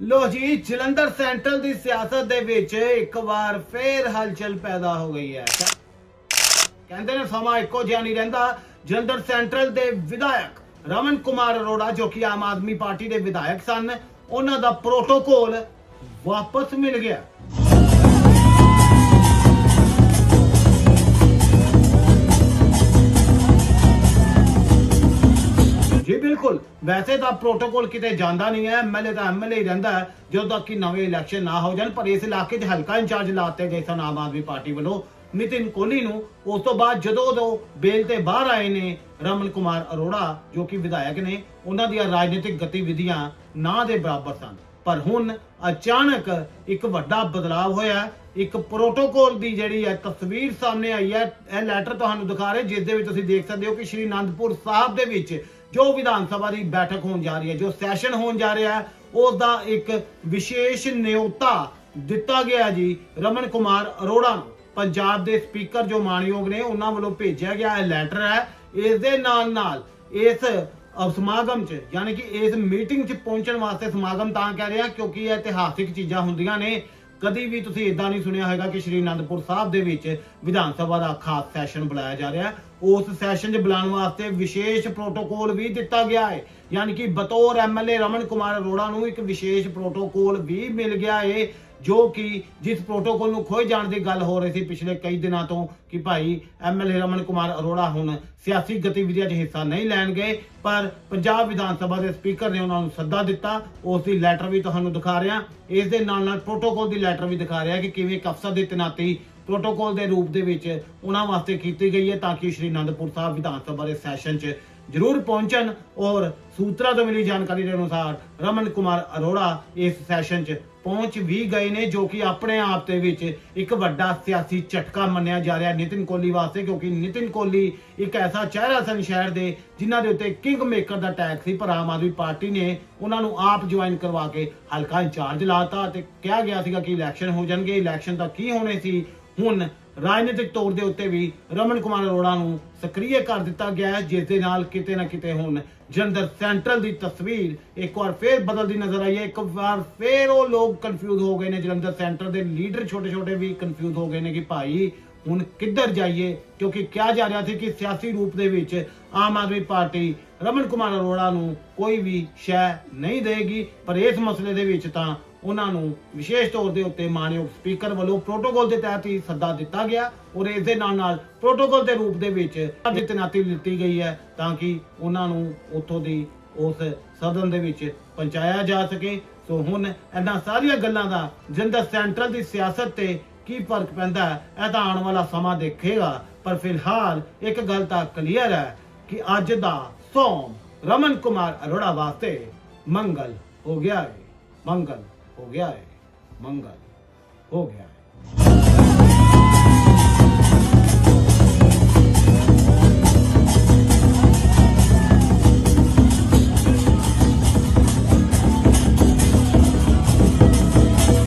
ਲੋ ਜੀ, ਜਲੰਧਰ ਸੈਂਟਰਲ ਦੀ ਸਿਆਸਤ ਦੇ ਵਿੱਚ ਇੱਕ ਵਾਰ ਫੇਰ ਹਲਚਲ ਪੈਦਾ ਹੋ ਗਈ ਹੈ। ਕਹਿੰਦੇ ਨੇ ਸਮਾਂ ਇੱਕੋ ਜਿਹਾ ਨਹੀਂ ਰਹਿੰਦਾ। ਜਲੰਧਰ ਸੈਂਟਰਲ ਦੇ ਵਿਧਾਇਕ ਰਮਨ ਕੁਮਾਰ ਅਰੋੜਾ, ਜੋ ਕਿ ਆਮ ਆਦਮੀ ਪਾਰਟੀ ਦੇ ਵਿਧਾਇਕ ਸਨ, ਉਹਨਾਂ ਦਾ ਪ੍ਰੋਟੋਕੋਲ ਵਾਪਸ ਮਿਲ ਗਿਆ। ਜੀ, ਬਿਲਕੁਲ। ਵੈਸੇ ਤਾਂ ਪ੍ਰੋਟੋਕੋਲ ਕਿਤੇ ਜਾਂਦਾ ਨਹੀਂ ਹੈ ਐਮਐਲਏ ਤਾਂ ਐਮਐਲਏ ਹੀ ਰਹਿੰਦਾ ਹੈ, ਜਦੋਂ ਤੱਕ ਕਿ ਨਵੇਂ ਇਲੈਕਸ਼ਨ ਨਾ ਹੋ ਜਾਣ, ਪਰ ਇਸ ਇਲਾਕੇ 'ਚ ਹਲਕਾ ਇੰਚਾਰਜ ਲਾਤੇ ਗਏ ਸਨ ਆਮ ਆਦਮੀ ਪਾਰਟੀ ਵੱਲੋਂ। ਨਿਤਿਨ ਕੋਹਲੀ ਨੂੰ ਉਸ ਤੋਂ ਬਾਅਦ ਜਦੋਂ ਉਹ ਬੇਲ ਤੇ ਬਾਹਰ ਆਏ ਨੇ, ਰਮਨ ਕੁਮਾਰ ਅਰੋੜਾ, ਜੋ ਕਿ ਵਿਧਾਇਕ ਨੇ, ਉਹਨਾਂ ਦੀਆਂ ਰਾਜਨੀਤਿਕ ਗਤੀਵਿਧੀਆਂ ਨਾ ਦੇ ਬਰਾਬਰ ਸਨ। ਪਰ ਹੁਣ ਅਚਾਨਕ ਇੱਕ ਵੱਡਾ ਬਦਲਾਅ ਹੋਇਆ ਇੱਕ ਪ੍ਰੋਟੋਕੋਲ ਦੀ ਜਿਹੜੀ ਹੈ ਤਸਵੀਰ ਸਾਹਮਣੇ ਆਈ ਹੈ। ਇਹ ਲੈਟਰ ਤੁਹਾਨੂੰ ਦਿਖਾ ਰਹੇ, ਜਿਸ ਦੇ ਵਿੱਚ ਤੁਸੀਂ ਦੇਖ ਸਕਦੇ ਹੋ ਕਿ ਸ਼੍ਰੀ ਅਨੰਦਪੁਰ ਸਾਹਿਬ ਦੇ ਵਿੱਚ ਜੋ ਵਿਧਾਨ ਸਭਾ ਦੀ ਬੈਠਕ ਹੋਣ ਜਾ ਰਹੀ ਹੈ, ਜੋ ਸੈਸ਼ਨ ਹੋਣ ਜਾ ਰਿਹਾ ਹੈ ਉਸ ਦਾ ਇੱਕ ਵਿਸ਼ੇਸ਼ ਨਿਯੋਤਾ ਦਿੱਤਾ ਗਿਆ ਜੀ, ਰਮਨ ਕੁਮਾਰ ਅਰੋੜਾ ਨੂੰ। ਪੰਜਾਬ ਦੇ ਸਪੀਕਰ ਜੋ ਮਾਨਯੋਗ ਨੇ, ਉਹਨਾਂ ਵੱਲੋਂ ਭੇਜਿਆ ਗਿਆ ਇਹ ਲੈਟਰ ਹੈ। ਇਸ ਦੇ ਨਾਲ ਨਾਲ ਇਸ ਸਮਾਗਮ 'ਚ, ਯਾਨੀ ਕਿ ਇਸ ਮੀਟਿੰਗ 'ਚ ਪਹੁੰਚਣ ਵਾਸਤੇ ਸਮਾਗਮ ਤਾਂ ਕਹਿ ਰਿਹਾ, ਕਿਉਂਕਿ ਇਹ ਇਤਿਹਾਸਿਕ ਚੀਜ਼ਾਂ ਹੁੰਦੀਆਂ ਨੇ। ਕਦੀ ਵੀ ਤੁਸੀਂ ਇਦਾਂ ਨਹੀਂ ਸੁਣਿਆ ਹੋਵੇਗਾ ਕਿ ਸ਼੍ਰੀ ਅਨੰਦਪੁਰ ਸਾਹਿਬ ਦੇ ਵਿੱਚ ਵਿਧਾਨ ਸਭਾ ਦਾ ਖਾਸ ਸੈਸ਼ਨ ਬੁਲਾਇਆ ਜਾ ਰਿਹਾ। ਹੈ ਉਸ ਸੈਸ਼ਨ 'ਚ ਬੁਲਾਉਣ ਵਾਸਤੇ ਵਿਸ਼ੇਸ਼ ਪ੍ਰੋਟੋਕੋਲ ਵੀ ਦਿੱਤਾ ਗਿਆ ਹੈ। ਯਾਨੀ ਕਿ ਬਤੌਰ ਐਮਐਲਏ ਰਮਨ ਕੁਮਾਰ ਅਰੋੜਾ ਨੂੰ ਇੱਕ ਵਿਸ਼ੇਸ਼ ਪ੍ਰੋਟੋਕੋਲ ਵੀ ਮਿਲ ਗਿਆ ਹੈ। ਜੋ ਕਿ ਜਿਸ ਪ੍ਰੋਟੋਕੋਲ ਨੂੰ ਖੋਏ ਜਾਣ ਦੀ ਗੱਲ ਹੋ ਰਹੀ ਸੀ ਪਿਛਲੇ ਕਈ ਦਿਨਾਂ ਤੋਂ ਕਿ ਭਾਈ ਐਮਐਲਏ ਰਮਨ ਕੁਮਾਰ ਅਰੋੜਾ ਹੁਣ ਸਿਆਸੀ ਗਤੀਵਿਧੀਆਂ 'ਚ ਹਿੱਸਾ ਨਹੀਂ ਲੈਣਗੇ ਪਰ ਪੰਜਾਬ ਵਿਧਾਨ ਸਭਾ ਦੇ ਸਪੀਕਰ ਨੇ ਉਹਨਾਂ ਨੂੰ ਸੱਦਾ ਦਿੱਤਾ। ਉਸ ਦੀ ਲੈਟਰ ਵੀ ਤੁਹਾਨੂੰ ਦਿਖਾ ਰਿਹਾ। ਇਸ ਦੇ ਨਾਲ ਨਾਲ ਪ੍ਰੋਟੋਕੋਲ ਦੀ ਲੈਟਰ ਵੀ ਦਿਖਾ ਰਿਹਾ ਕਿ ਕਿਵੇਂ ਇੱਕ ਅਫਸਰ ਦੀ ਤੈਨਾਤੀ ਪ੍ਰੋਟੋਕੋਲ ਦੇ ਰੂਪ ਦੇ ਵਿੱਚ ਉਹਨਾਂ ਵਾਸਤੇ ਕੀਤੀ ਗਈ ਹੈ ਤਾਂ ਕਿ ਸ਼੍ਰੀ ਅਨੰਦਪੁਰ ਸਾਹਿਬ ਵਿਧਾਨ ਸਭਾ ਦੇ ਸੈਸ਼ਨ 'ਚ ਜ਼ਰੂਰ ਪਹੁੰਚਣ ਔਰ ਸੂਤਰਾਂ ਤੋਂ ਮਿਲੀ ਜਾਣਕਾਰੀ ਦੇ ਅਨੁਸਾਰ ਰਮਨ ਕੁਮਾਰ ਅਰੋੜਾ ਇਸ ਸੈਸ਼ਨ 'ਚ ਪਹੁੰਚ ਵੀ ਗਏ ਨੇ, ਜੋ ਕਿ ਆਪਣੇ ਆਪ ਦੇ ਵਿੱਚ ਇੱਕ ਵੱਡਾ ਸਿਆਸੀ ਝਟਕਾ ਮੰਨਿਆ ਜਾ ਰਿਹਾ ਨਿਤਿਨ ਕੋਹਲੀ ਵਾਸਤੇ, ਕਿਉਂਕਿ ਨਿਤਿਨ ਕੋਹਲੀ ਇੱਕ ਐਸਾ ਚਿਹਰਾ ਸਨ ਸ਼ਹਿਰ ਦੇ, ਜਿਨ੍ਹਾਂ ਦੇ ਉੱਤੇ ਕਿੰਗ ਮੇਕਰ ਦਾ ਟੈਗ ਸੀ, ਪਰ ਆਮ ਆਦਮੀ ਪਾਰਟੀ ਨੇ ਉਹਨਾਂ ਨੂੰ ਆਪ ਜੁਆਇਨ ਕਰਵਾ ਕੇ ਹਲਕਾ ਇੰਚਾਰਜ ਲਾਤਾ ਤੇ ਕਿਹਾ ਗਿਆ ਸੀਗਾ ਕਿ ਇਲੈਕਸ਼ਨ ਹੋ ਜਾਣਗੇ ਇਲੈਕਸ਼ਨ ਤਾਂ ਕੀ ਹੋਣੇ ਸੀ ਹੁਣ ਰਾਜਨੀਤਿਕ ਤੌਰ ਦੇ ਉੱਤੇ ਵੀ ਰਮਨ ਕੁਮਾਰ ਅਰੋੜਾ ਨੂੰ ਸਕਰੀਏ ਕਰ ਦਿੱਤਾ ਗਿਆ ਹੈ, ਜਿਸ ਦੇ ਨਾਲ ਕਿਤੇ ਨਾ ਕਿਤੇ ਹੁਣ ਜਲੰਧਰ ਸੈਂਟਰਲ ਦੀ ਤਸਵੀਰ ਇੱਕ ਵਾਰ ਫੇਰ ਬਦਲਦੀ ਨਜ਼ਰ ਆਈ ਹੈ। ਇੱਕ ਵਾਰ ਫੇਰ ਉਹ ਲੋਕ ਕਨਫਿਊਜ਼ ਹੋ ਗਏ ਨੇ, ਜਲੰਧਰ ਸੈਂਟਰ ਦੇ ਲੀਡਰ ਛੋਟੇ ਛੋਟੇ ਵੀ ਕਨਫਿਊਜ਼ ਹੋ ਗਏ ਨੇ ਕਿ ਭਾਈ ਹੁਣ ਕਿੱਧਰ ਜਾਈਏ? ਕਿਉਂਕਿ ਕਿਹਾ ਜਾ ਰਿਹਾ ਸੀ ਕਿ ਸਿਆਸੀ ਰੂਪ ਦੇ ਵਿੱਚ ਆਮ ਆਦਮੀ ਪਾਰਟੀ ਰਮਨ ਕੁਮਾਰ ਅਰੋੜਾ ਨੂੰ ਕੋਈ ਵੀ ਸ਼ੈ ਨਹੀਂ ਦੇਗੀ, ਪਰ ਇਸ ਮਸਲੇ ਦੇ ਵਿੱਚ ਤਾਂ ਉਹਨਾਂ ਨੂੰ ਵਿਸ਼ੇਸ਼ ਤੌਰ ਦੇ ਉੱਤੇ ਮਾਨਯੋਗ ਸਪੀਕਰ ਵੱਲੋਂ ਪ੍ਰੋਟੋਕੋਲ ਦੇ ਤਹਿਤ ਹੀ ਸੱਦਾ ਦਿੱਤਾ ਗਿਆ ਔਰ ਇਸ ਦੇ ਨਾਲ ਨਾਲ ਪ੍ਰੋਟੋਕੋਲ ਦੇ ਰੂਪ ਦੇ ਵਿੱਚ ਤੈਨਾਤੀ ਦਿੱਤੀ ਗਈ ਹੈ ਤਾਂ ਕਿ ਉਹਨਾਂ ਨੂੰ ਉੱਥੋਂ ਦੀ ਉਸ ਸਦਨ ਦੇ ਵਿੱਚ ਪਹੁੰਚਾਇਆ ਜਾ ਸਕੇ। ਸੋ ਹੁਣ ਇਹਨਾਂ ਸਾਰੀਆਂ ਗੱਲਾਂ ਦਾ ਜਿੰਦਾ ਸੈਂਟਰਲ ਦੀ ਸਿਆਸਤ ਤੇ ਕੀ ਫ਼ਰਕ ਪੈਂਦਾ ਹੈ, ਇਹ ਤਾਂ ਆਉਣ ਵਾਲਾ ਸਮਾਂ ਦੇਖੇਗਾ। ਪਰ ਫਿਲਹਾਲ ਇੱਕ ਗੱਲ ਤਾਂ ਕਲੀਅਰ ਹੈ ਕਿ ਅੱਜ ਦਾ ਸੋਮ ਰਮਨ ਕੁਮਾਰ ਅਰੋੜਾ ਵਾਸਤੇ ਮੰਗਲ ਹੋ ਗਿਆ ਹੈ। ਮੰਗਲ। हो गया है मंगल हो गया है